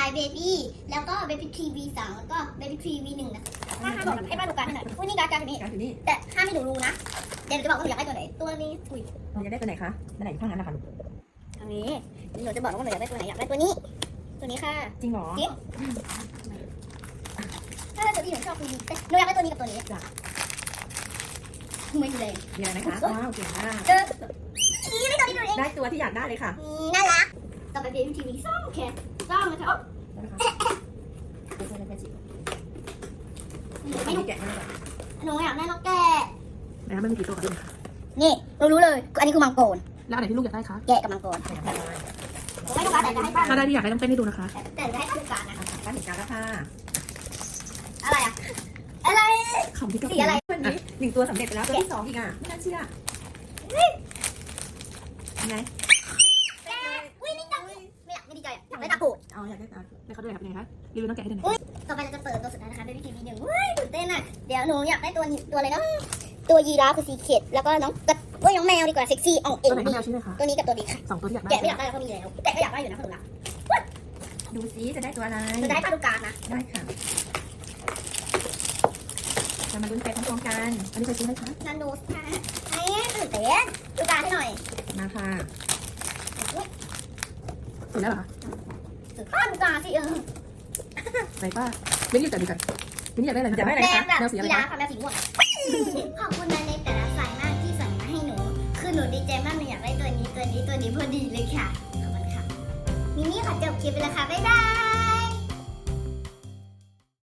คายเบบี้แล้วก็เบบี้ทีวีสองแล้วก็เบบี้ทีวีหนึ่งนะถ้าห้ามบอกให้ป้าดูการให้หน่อยอุ้ยนี่การการนี้การอยู่นี่แต่ห้ามให้หนูรู้นะ เดี๋ยวหนูจะบอกว่าหนูอยากได้ตัวไหน ตัวนี้ อุ้ยเราจะได้ตัวไหนคะตัวไหนข้างนั้นนะคะลูกทางนี้หนูจะบอกว่าหนูอยากได้ตัวไหนอยากได้ตัวนี้ ตัวนี้ค่ะ จริงเหรอจริงถ้าตัวที่หนูชอบคือแต่หนูอยากได้ตัวนี้กับตัวนี้จ้ะไม่เลยมีอะไรไหมคะว้าวเก่งมากเออนี่ไม่ตัวนี้ตัวนี้ได้ตัวที่อยากได้เลยค่ะนี่น่ารัก ต่อไปเป็นทีวีซ่องโอเคซ่องนะคะได้ไหมคะตัวนี้เป็นสีให้ให้หนูแกะให้ก่อนหนูอยากได้นกแกะแล้วมันมีกี่ตัวกันด้วยคะนี่เรารู้เลย อันนี้คือมังกรแล้วอันไหนที่ลูกอยากได้คะ แกะกับมังกรอยากได้ผมไม่ต้องการแต่จะให้ป้าถ้าได้ที่อยากได้ต้องเต้นให้ดูนะคะแต่แต่จะให้ป้าดูการนะป้าเห็นการแล้วค่ะ อะไรอะอะไรขำที่กระสีอะไรวันนี้หนึ่งตัวสำเร็จไปแล้วตัวที่สองอีกอะไม่น่าเชื่อยังไงอุ้ยนี่จังไม่อยากไม่ดีใจอะอยากได้ตะกรุด เอาอยากได้ตาได้เขาด้วยครับเป็นไงคะรีวิวน้องแกะให้ดูหน่อยต่อไปเราจะเปิดตัวสุดท้ายนะคะ Baby TV หนึ่งเฮ้ยตื่นเต้นอะ เดี๋ยวหนูอยากได้ตัวนี้ตัวอะไรนะตัวยีราฟคือสีเข็ดแล้วก็น้องกระเอ้ยน้องแมวดีกว่าเซ็กซี่อ่องเอ๋ตัวไหนดีก็แมวชิ้นเลยค่ะตัวนี้กับตัวนี้ค่ะสองตัวที่อยากได้แกะไม่อยากได้แล้วก็มีแล้วแต่ก็อยากได้อยู่นะคุณหนูละดูซิจะได้ตัวอะไรเราจะให้ป้าดูการดนะได้ค่ะเรามาลุ้นไปพร้อมๆกันอันนี้ใครซื้อให้คะนันดูค่ะไอ้ตื่นเต้นดูการดให้หน่อยมาค่ะอุ๊ยเสร็จแล้วเหรอ คะตื่นป้าดูการดสิเออไหนป้าเล่นอยู่แต่ดูกันนี่อยากได้อะไรอยากได้อะไรแมคะวแบบแมวสีอะไรยีราคะฟค่ะแมวสีม่วงขอบคุณนายในแต่ละสายมากที่สั่งมาให้หนู คือหนูดีใจมากหนูอยากได้ตัวนี้ตัวนี้ตัวนี้พอดีเลยค่ะ ขอบคุณค่ะมินี่ขอจบคลิปไปแล้วค่ะ บ๊ายบาย